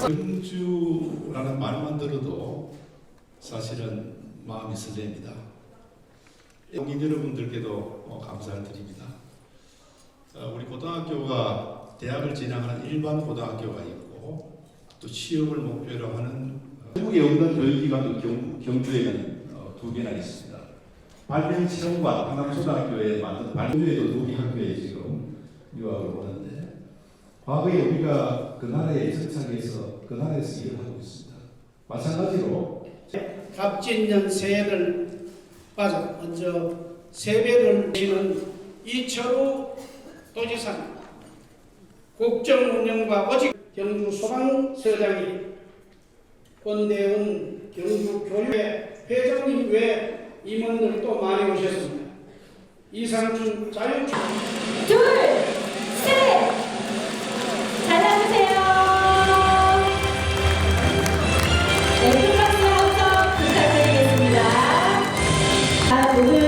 경주라는 말만 들어도 사실은 마음이 설렙니다. 용인 여러분들께도 어, 감사를 드립니다. 어, 우리 고등학교가 대학을 진학하는 일반 고등학교가 있고 또 취업을 목표로 하는 한국에 없는 교육기관도 경, 경주에는 어, 두 개나 있습니다. 발명치료관 한강초등학교에 만든 발명에도 두개 학교에 지금 유학을 오는데 과거에 우리가 그 나라에 정착해서 그 나라에서 일을 하고 있습니다. 마찬가지로 갑진년 새해를 맞아 먼저 세배를 지는 이철우 도지사님 국정 운영과 오직 경주 소방서장이 권대훈 경주 교육회 회장님 외 임원들 또 많이 오셨습니다. 이상준 자유 둘, 셋! 잘라주세요. 네, 큰 박수 한번 부탁드리겠습니다. 자, 오늘